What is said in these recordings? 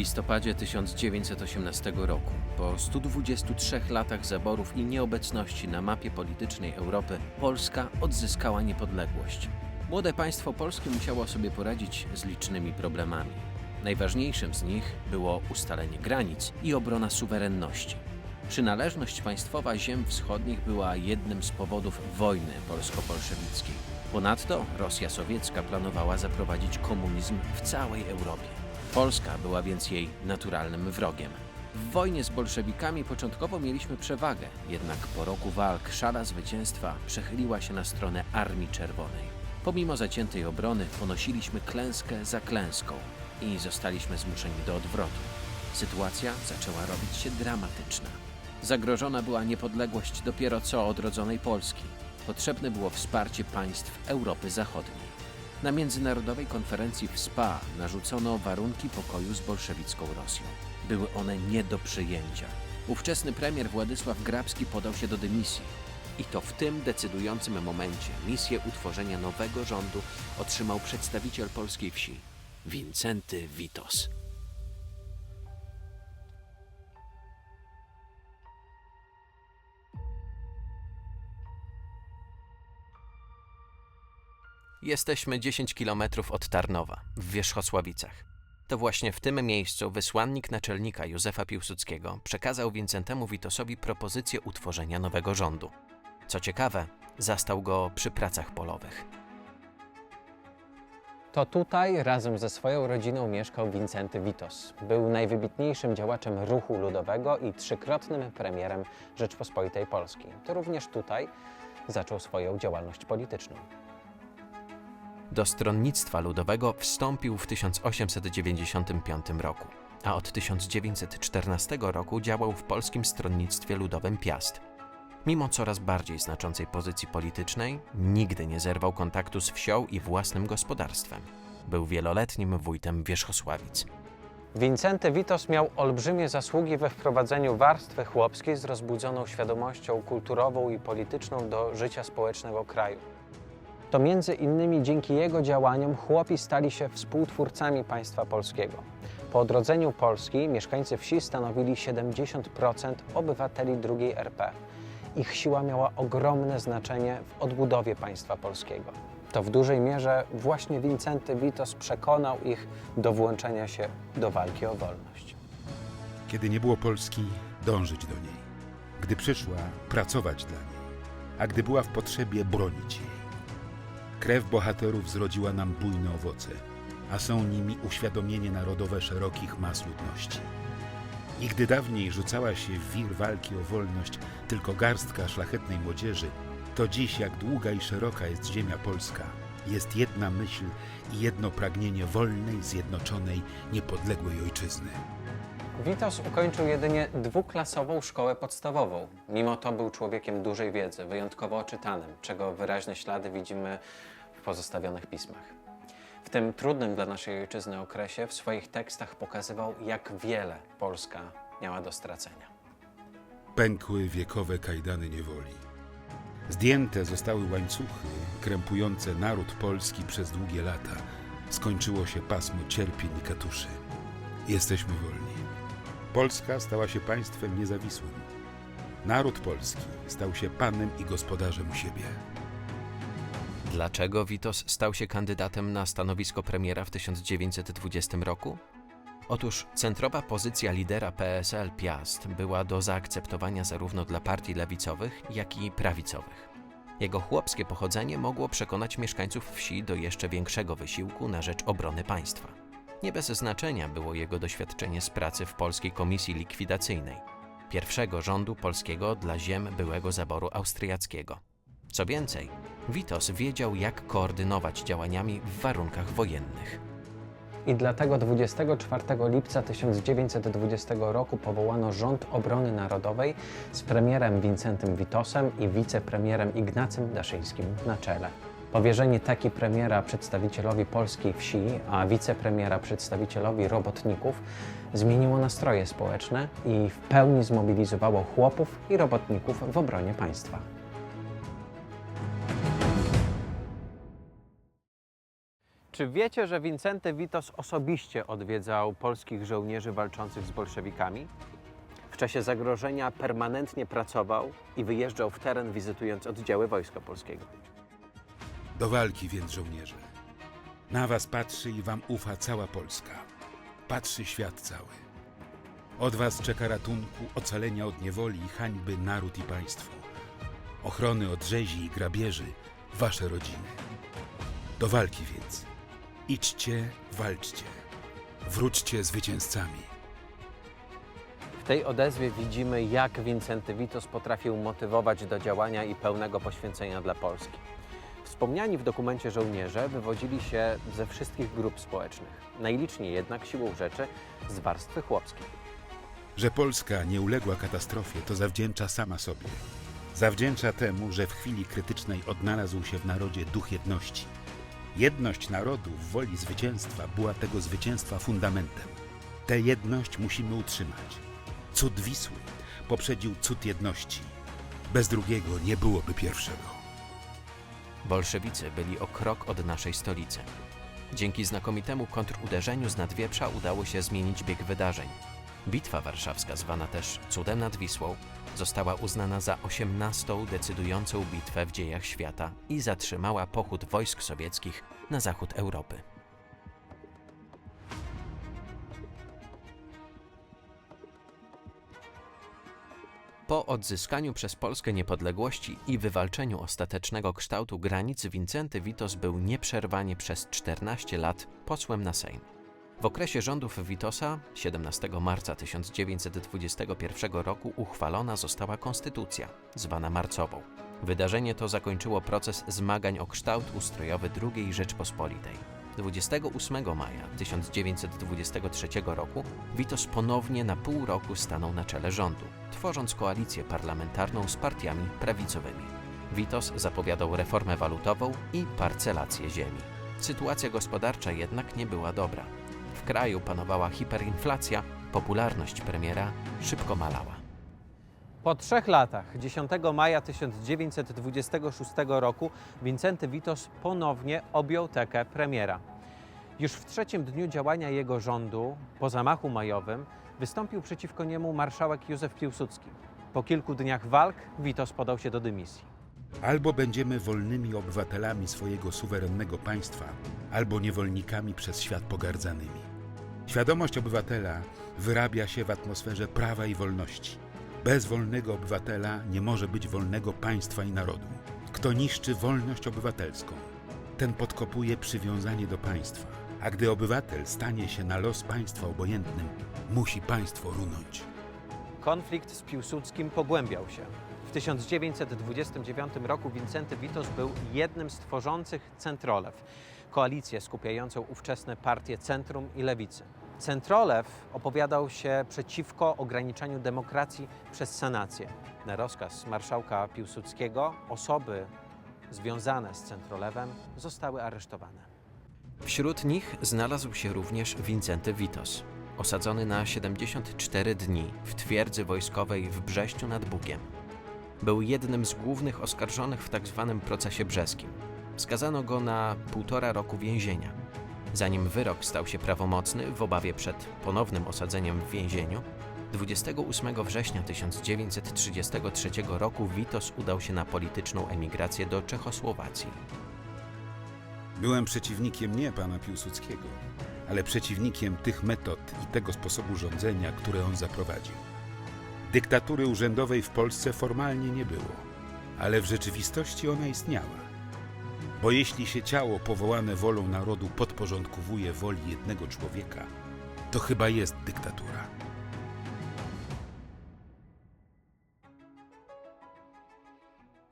listopadzie 1918 roku, po 123 latach zaborów i nieobecności na mapie politycznej Europy, Polska odzyskała niepodległość. Młode państwo polskie musiało sobie poradzić z licznymi problemami. Najważniejszym z nich było ustalenie granic i obrona suwerenności. Przynależność państwowa ziem wschodnich była jednym z powodów wojny polsko-bolszewickiej. Ponadto Rosja sowiecka planowała zaprowadzić komunizm w całej Europie. Polska była więc jej naturalnym wrogiem. W wojnie z bolszewikami początkowo mieliśmy przewagę, jednak po roku walk szala zwycięstwa przechyliła się na stronę Armii Czerwonej. Pomimo zaciętej obrony ponosiliśmy klęskę za klęską i zostaliśmy zmuszeni do odwrotu. Sytuacja zaczęła robić się dramatyczna. Zagrożona była niepodległość dopiero co odrodzonej Polski. Potrzebne było wsparcie państw Europy Zachodniej. Na międzynarodowej konferencji w SPA narzucono warunki pokoju z bolszewicką Rosją. Były one nie do przyjęcia. Ówczesny premier Władysław Grabski podał się do dymisji. I to w tym decydującym momencie misję utworzenia nowego rządu otrzymał przedstawiciel polskiej wsi, Wincenty Witos. Jesteśmy 10 kilometrów od Tarnowa, w Wierzchosławicach. To właśnie w tym miejscu wysłannik naczelnika Józefa Piłsudskiego przekazał Wincentemu Witosowi propozycję utworzenia nowego rządu. Co ciekawe, zastał go przy pracach polowych. To tutaj razem ze swoją rodziną mieszkał Wincenty Witos. Był najwybitniejszym działaczem ruchu ludowego i trzykrotnym premierem Rzeczpospolitej Polskiej. To również tutaj zaczął swoją działalność polityczną. Do stronnictwa ludowego wstąpił w 1895 roku, a od 1914 roku działał w Polskim Stronnictwie Ludowym Piast. Mimo coraz bardziej znaczącej pozycji politycznej, nigdy nie zerwał kontaktu z wsią i własnym gospodarstwem. Był wieloletnim wójtem Wierzchosławic. Wincenty Witos miał olbrzymie zasługi we wprowadzeniu warstwy chłopskiej z rozbudzoną świadomością kulturową i polityczną do życia społecznego kraju. To między innymi dzięki jego działaniom chłopi stali się współtwórcami państwa polskiego. Po odrodzeniu Polski mieszkańcy wsi stanowili 70% obywateli II RP. Ich siła miała ogromne znaczenie w odbudowie państwa polskiego. To w dużej mierze właśnie Wincenty Witos przekonał ich do włączenia się do walki o wolność. Kiedy nie było Polski, dążyć do niej. Gdy przyszła, pracować dla niej. A gdy była w potrzebie, bronić jej. Krew bohaterów zrodziła nam bujne owoce, a są nimi uświadomienie narodowe szerokich mas ludności. I gdy dawniej rzucała się w wir walki o wolność tylko garstka szlachetnej młodzieży, to dziś, jak długa i szeroka jest ziemia polska, jest jedna myśl i jedno pragnienie wolnej, zjednoczonej, niepodległej ojczyzny. Witos ukończył jedynie dwuklasową szkołę podstawową. Mimo to był człowiekiem dużej wiedzy, wyjątkowo oczytanym, czego wyraźne ślady widzimy w pozostawionych pismach. W tym trudnym dla naszej ojczyzny okresie w swoich tekstach pokazywał, jak wiele Polska miała do stracenia. Pękły wiekowe kajdany niewoli. Zdjęte zostały łańcuchy krępujące naród polski przez długie lata. Skończyło się pasmo cierpień i katuszy. Jesteśmy wolni. Polska stała się państwem niezawisłym. Naród polski stał się panem i gospodarzem u siebie. Dlaczego Witos stał się kandydatem na stanowisko premiera w 1920 roku? Otóż centrowa pozycja lidera PSL Piast była do zaakceptowania zarówno dla partii lewicowych, jak i prawicowych. Jego chłopskie pochodzenie mogło przekonać mieszkańców wsi do jeszcze większego wysiłku na rzecz obrony państwa. Nie bez znaczenia było jego doświadczenie z pracy w Polskiej Komisji Likwidacyjnej, pierwszego rządu polskiego dla ziem byłego zaboru austriackiego. Co więcej, Witos wiedział, jak koordynować działaniami w warunkach wojennych. I dlatego 24 lipca 1920 roku powołano Rząd Obrony Narodowej z premierem Wincentym Witosem i wicepremierem Ignacym Daszyńskim na czele. Powierzenie taki premiera przedstawicielowi polskiej wsi, a wicepremiera przedstawicielowi robotników zmieniło nastroje społeczne i w pełni zmobilizowało chłopów i robotników w obronie państwa. Czy wiecie, że Wincenty Witos osobiście odwiedzał polskich żołnierzy walczących z bolszewikami? W czasie zagrożenia permanentnie pracował i wyjeżdżał w teren, wizytując oddziały Wojska Polskiego. Do walki więc, żołnierze. Na was patrzy i wam ufa cała Polska. Patrzy świat cały. Od was czeka ratunku, ocalenia od niewoli i hańby naród i państwo. Ochrony od rzezi i grabieży wasze rodziny. Do walki więc. Idźcie, walczcie. Wróćcie zwycięzcami. W tej odezwie widzimy, jak Wincenty Witos potrafił motywować do działania i pełnego poświęcenia dla Polski. Wspomniani w dokumencie żołnierze wywodzili się ze wszystkich grup społecznych, najliczniej jednak siłą rzeczy z warstwy chłopskiej. Że Polska nie uległa katastrofie, to zawdzięcza sama sobie. Zawdzięcza temu, że w chwili krytycznej odnalazł się w narodzie duch jedności. Jedność narodu w woli zwycięstwa była tego zwycięstwa fundamentem. Tę jedność musimy utrzymać. Cud Wisły poprzedził cud jedności. Bez drugiego nie byłoby pierwszego. Bolszewicy byli o krok od naszej stolicy. Dzięki znakomitemu kontruderzeniu z Nadwieprza udało się zmienić bieg wydarzeń. Bitwa warszawska, zwana też Cudem nad Wisłą, została uznana za osiemnastą decydującą bitwę w dziejach świata i zatrzymała pochód wojsk sowieckich na zachód Europy. Po odzyskaniu przez Polskę niepodległości i wywalczeniu ostatecznego kształtu granic Wincenty Witos był nieprzerwanie przez 14 lat posłem na Sejm. W okresie rządów Witosa 17 marca 1921 roku uchwalona została konstytucja, zwana marcową. Wydarzenie to zakończyło proces zmagań o kształt ustrojowy II Rzeczpospolitej. 28 maja 1923 roku Witos ponownie na pół roku stanął na czele rządu, tworząc koalicję parlamentarną z partiami prawicowymi. Witos zapowiadał reformę walutową i parcelację ziemi. Sytuacja gospodarcza jednak nie była dobra. W kraju panowała hiperinflacja, popularność premiera szybko malała. Po trzech latach, 10 maja 1926 roku, Wincenty Witos ponownie objął tekę premiera. Już w trzecim dniu działania jego rządu, po zamachu majowym, wystąpił przeciwko niemu marszałek Józef Piłsudski. Po kilku dniach walk Witos podał się do dymisji. Albo będziemy wolnymi obywatelami swojego suwerennego państwa, albo niewolnikami przez świat pogardzanymi. Świadomość obywatela wyrabia się w atmosferze prawa i wolności. Bez wolnego obywatela nie może być wolnego państwa i narodu. Kto niszczy wolność obywatelską, ten podkopuje przywiązanie do państwa. A gdy obywatel stanie się na los państwa obojętnym, musi państwo runąć. Konflikt z Piłsudskim pogłębiał się. W 1929 roku Wincenty Witos był jednym z tworzących Centrolew, koalicję skupiającą ówczesne partie Centrum i Lewicy. Centrolew opowiadał się przeciwko ograniczaniu demokracji przez sanację. Na rozkaz marszałka Piłsudskiego osoby związane z Centrolewem zostały aresztowane. Wśród nich znalazł się również Wincenty Witos, osadzony na 74 dni w twierdzy wojskowej w Brześciu nad Bugiem. Był jednym z głównych oskarżonych w tzw. procesie brzeskim. Skazano go na półtora roku więzienia. Zanim wyrok stał się prawomocny, w obawie przed ponownym osadzeniem w więzieniu, 28 września 1933 roku Witos udał się na polityczną emigrację do Czechosłowacji. Byłem przeciwnikiem nie pana Piłsudskiego, ale przeciwnikiem tych metod i tego sposobu rządzenia, które on zaprowadził. Dyktatury urzędowej w Polsce formalnie nie było, ale w rzeczywistości ona istniała. Bo jeśli się ciało powołane wolą narodu podporządkowuje woli jednego człowieka, to chyba jest dyktatura.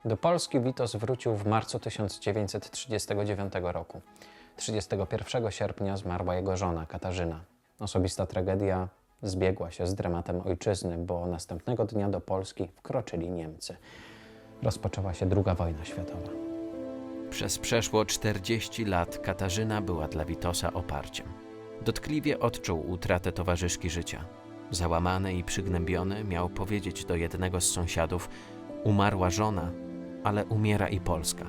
Do Polski Witos wrócił w marcu 1939 roku. 31 sierpnia zmarła jego żona Katarzyna. Osobista tragedia zbiegła się z dramatem ojczyzny, bo następnego dnia do Polski wkroczyli Niemcy. Rozpoczęła się II wojna światowa. Przez przeszło 40 lat Katarzyna była dla Witosa oparciem. Dotkliwie odczuł utratę towarzyszki życia. Załamany i przygnębiony miał powiedzieć do jednego z sąsiadów: Umarła żona, ale umiera i Polska.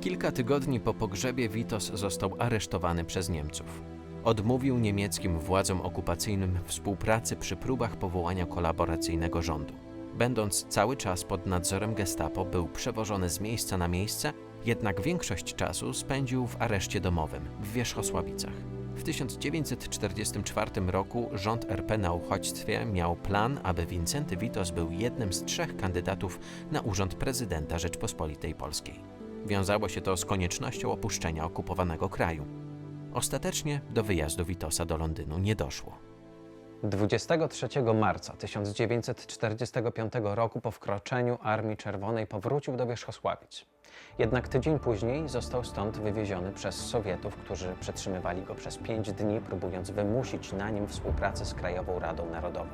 Kilka tygodni po pogrzebie Witos został aresztowany przez Niemców. Odmówił niemieckim władzom okupacyjnym współpracy przy próbach powołania kolaboracyjnego rządu. Będąc cały czas pod nadzorem gestapo, był przewożony z miejsca na miejsce, jednak większość czasu spędził w areszcie domowym w Wierzchosławicach. W 1944 roku rząd RP na uchodźstwie miał plan, aby Wincenty Witos był jednym z trzech kandydatów na urząd prezydenta Rzeczpospolitej Polskiej. Wiązało się to z koniecznością opuszczenia okupowanego kraju. Ostatecznie do wyjazdu Witosa do Londynu nie doszło. 23 marca 1945 roku po wkroczeniu Armii Czerwonej powrócił do Wierzchosławic. Jednak tydzień później został stąd wywieziony przez Sowietów, którzy przetrzymywali go przez pięć dni, próbując wymusić na nim współpracę z Krajową Radą Narodową.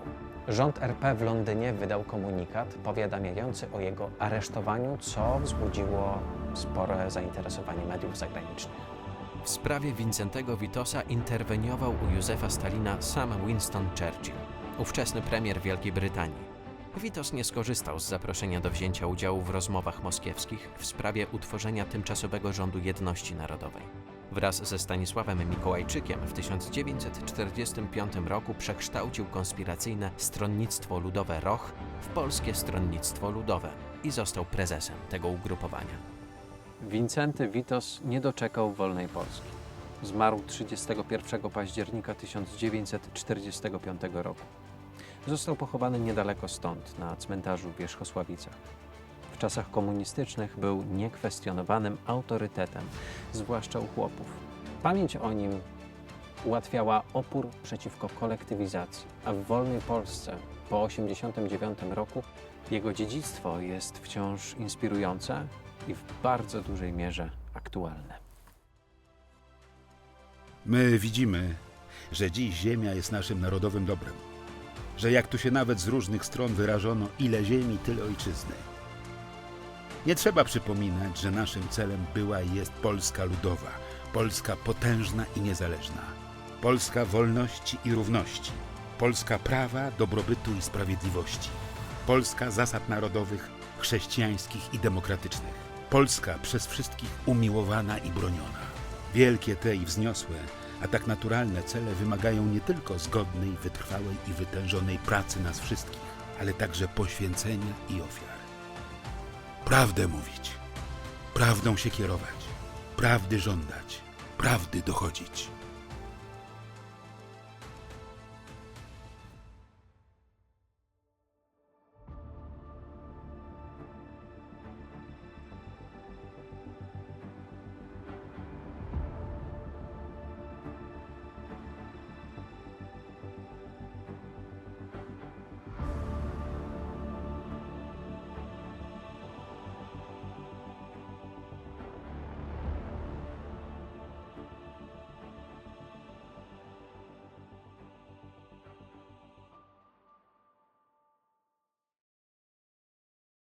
Rząd RP w Londynie wydał komunikat powiadamiający o jego aresztowaniu, co wzbudziło spore zainteresowanie mediów zagranicznych. W sprawie Wincentego Witosa interweniował u Józefa Stalina sam Winston Churchill, ówczesny premier Wielkiej Brytanii. Witos nie skorzystał z zaproszenia do wzięcia udziału w rozmowach moskiewskich w sprawie utworzenia tymczasowego rządu jedności narodowej. Wraz ze Stanisławem Mikołajczykiem w 1945 roku przekształcił konspiracyjne Stronnictwo Ludowe ROH w Polskie Stronnictwo Ludowe i został prezesem tego ugrupowania. Wincenty Witos nie doczekał wolnej Polski. Zmarł 31 października 1945 roku. Został pochowany niedaleko stąd, na cmentarzu w Wierzchosławicach. W czasach komunistycznych był niekwestionowanym autorytetem, zwłaszcza u chłopów. Pamięć o nim ułatwiała opór przeciwko kolektywizacji, a w wolnej Polsce po 1989 roku jego dziedzictwo jest wciąż inspirujące i w bardzo dużej mierze aktualne. My widzimy, że dziś ziemia jest naszym narodowym dobrem. Że jak tu się nawet z różnych stron wyrażono, ile ziemi, tyle ojczyzny. Nie trzeba przypominać, że naszym celem była i jest Polska ludowa, Polska potężna i niezależna, Polska wolności i równości, Polska prawa, dobrobytu i sprawiedliwości, Polska zasad narodowych, chrześcijańskich i demokratycznych, Polska przez wszystkich umiłowana i broniona. Wielkie te i wzniosłe, a tak naturalne cele wymagają nie tylko zgodnej, wytrwałej i wytężonej pracy nas wszystkich, ale także poświęcenia i ofiar. Prawdę mówić, prawdą się kierować, prawdy żądać, prawdy dochodzić.